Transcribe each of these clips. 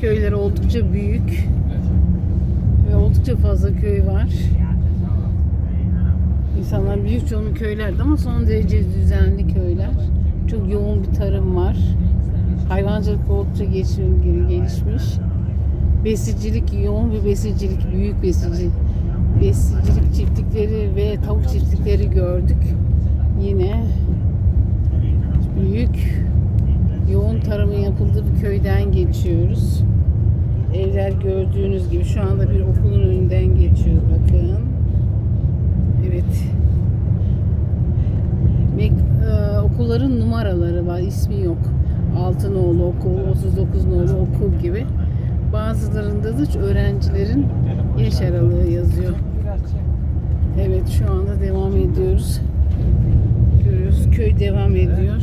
Köyler oldukça büyük ve oldukça fazla köy var. İnsanlar büyük çoğunluk köylerde ama son derece düzenli köyler. Çok yoğun bir tarım var. Hayvancılık oldukça gelişmiş. Besicilik, yoğun bir besicilik, büyük besici, besicilik çiftlikleri ve tavuk çiftlikleri gördük. Yine büyük, yoğun tarımın yapıldığı bir köyden geçiyoruz. Evler gördüğünüz gibi şu anda bir okulun önünden geçiyoruz bakın. Evet. Mek- e, okulların numaraları var, ismi yok. Altınoğlu Okul, 39 nolu okul gibi. Bazılarında da öğrencilerin yaş aralığı yazıyor. Evet şu anda devam ediyoruz. Görüyoruz köy devam ediyor.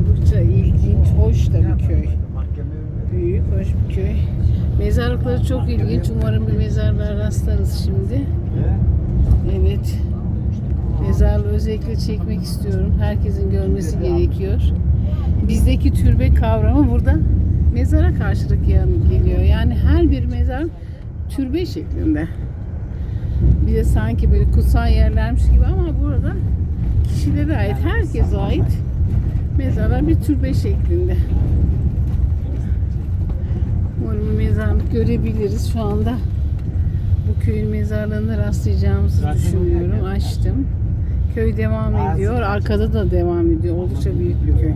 Oldukça ilginç, hoş da bir köy. Büyük, hoş bir köy. Mezarlıkları çok ilginç. Umarım bir mezarlığa rastlarız şimdi. Evet. Mezarlığı özellikle çekmek istiyorum. Herkesin görmesi gerekiyor. Bizdeki türbe kavramı burada mezara karşılık geliyor. Yani her bir mezar türbe şeklinde. Bir de sanki böyle kutsal yerlermiş gibi ama burada kişilere ait, herkese ait mezarlar bir türbe şeklinde. Umarım bir mezarlık görebiliriz şu anda. Bu köyün mezarlığına rastlayacağımızı düşünüyorum. Açtım. Köy devam ediyor. Arkada da devam ediyor. Oldukça büyük bir köy.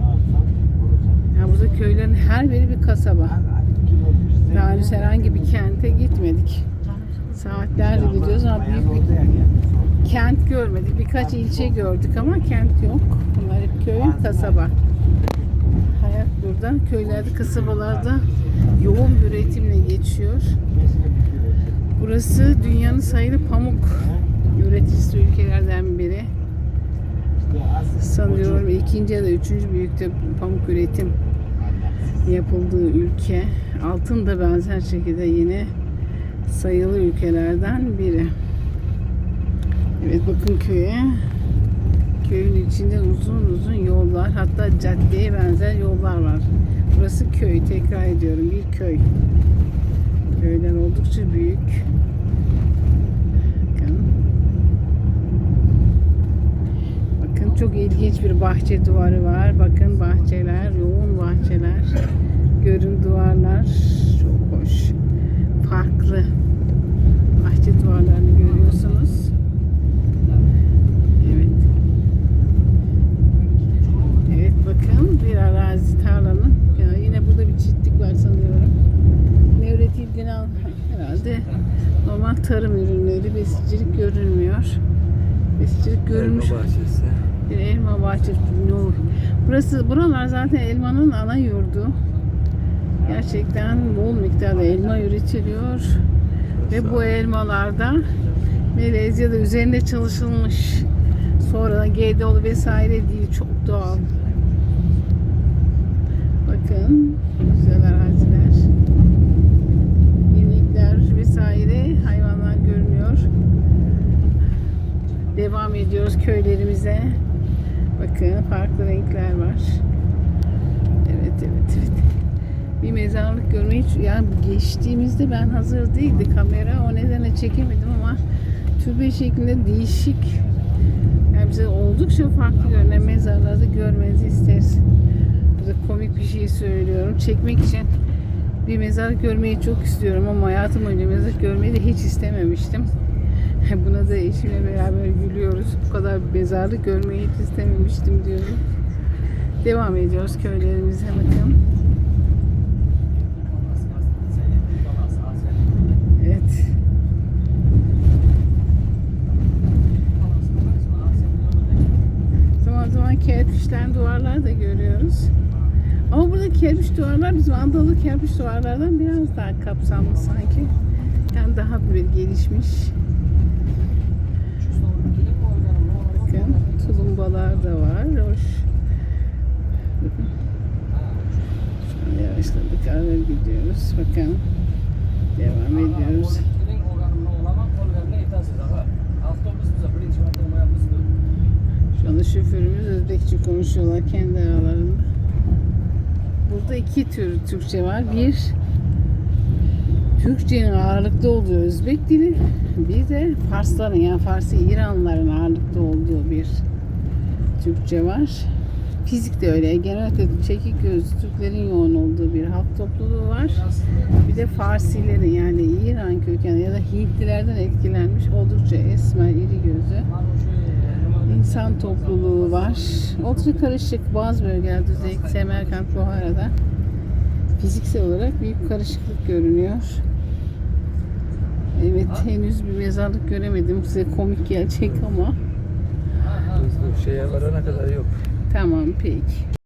Yani burada köylerin her biri bir kasaba. Daha henüz herhangi bir kente gitmedik. Saatlerce gidiyoruz ama büyük bir kent görmedik. Birkaç ilçe gördük ama kent yok. Bunlar hep köy, kasaba. Hayat burada. Köylerde, kasabalarda yoğun bir üretimle geçiyor. Burası dünyanın sayılı pamuk üreticisi ülkelerden biri. Sanıyorum ikinci ya da üçüncü büyükte pamuk üretim yapıldığı ülke. Altın da benzer şekilde yine sayılı ülkelerden biri. Evet bakın köye. Köyün içinde uzun uzun yollar hatta caddeye benzer yollar var. Burası köy tekrar ediyorum bir köy. Köyler oldukça büyük. Bakın. Bakın çok ilginç bir bahçe duvarı var. Bakın bahçeler, yoğun bahçeler. Görün duvarlar çok hoş. Farklı. Bahçe duvarlarını görüyorsunuz. Evet. Evet bakın bir arazi tarlanın. Ya yine burada bir çiftlik var sanıyorum. Ne üretildiğini al- herhalde normal tarım ürünleri, besicilik görünmüyor. Besicilik görülmüş. bahçesi. Bir elma bahçesi. No. Burası, buralar zaten elmanın ana yurdu. Gerçekten bol miktarda elma üretiliyor. Ve bu elmalarda Malezya'da üzerinde çalışılmış. Sonradan GDO'lu vesaire değil. Çok doğal. Bakın. Güzel araziler. İnekler vesaire hayvanlar görünüyor. Devam ediyoruz köylerimize. Bakın farklı renkler var. Evet evet evet. Bir mezarlık görmeyi yani geçtiğimizde ben hazır değildi kamera o nedenle çekemedim ama türbe şeklinde değişik yani bize oldukça farklı görünen mezarları görmenizi isteriz. Burada komik bir şey söylüyorum. Çekmek için bir mezar görmeyi çok istiyorum ama hayatım boyunca mezar görmeyi de hiç istememiştim. Buna da eşimle beraber gülüyoruz. Bu kadar mezarlık görmeyi hiç istememiştim diyorum. Devam ediyoruz köylerimize bakın. Evet. Zaman zaman kerpiçten duvarlar da görüyoruz. Ama burada kerpiç duvarlar bizim Anadolu kerpiç duvarlardan biraz daha kapsamlı sanki. Yani daha bir gelişmiş. Bakın tulumbalar da var. Hoş. Bakın. Şu an yavaşladık. Ağır gidiyoruz. Bakın. Devam ediyoruz. Şu anda şoförümüz Özbekçe konuşuyorlar kendi aralarında. Burada iki tür Türkçe var. Bir Türkçenin ağırlıkta olduğu Özbek dili, bir de Farsların yani Farsi İranlıların ağırlıkta olduğu bir Türkçe var. Fizik de öyle. Genellikle çekik gözlü Türklerin yoğun olduğu bir halk topluluğu var. Bir de Farsilerin yani İran kökenli ya da Hintlilerden etkilenmiş oldukça esmer, iri gözlü insan topluluğu var. Oldukça karışık. Bazı bölgelerde özellikle Semerkant, Buhara'da fiziksel olarak büyük karışıklık görünüyor. Evet henüz bir mezarlık göremedim. Size komik gelecek ama şeye varana kadar yok. Tamam peki.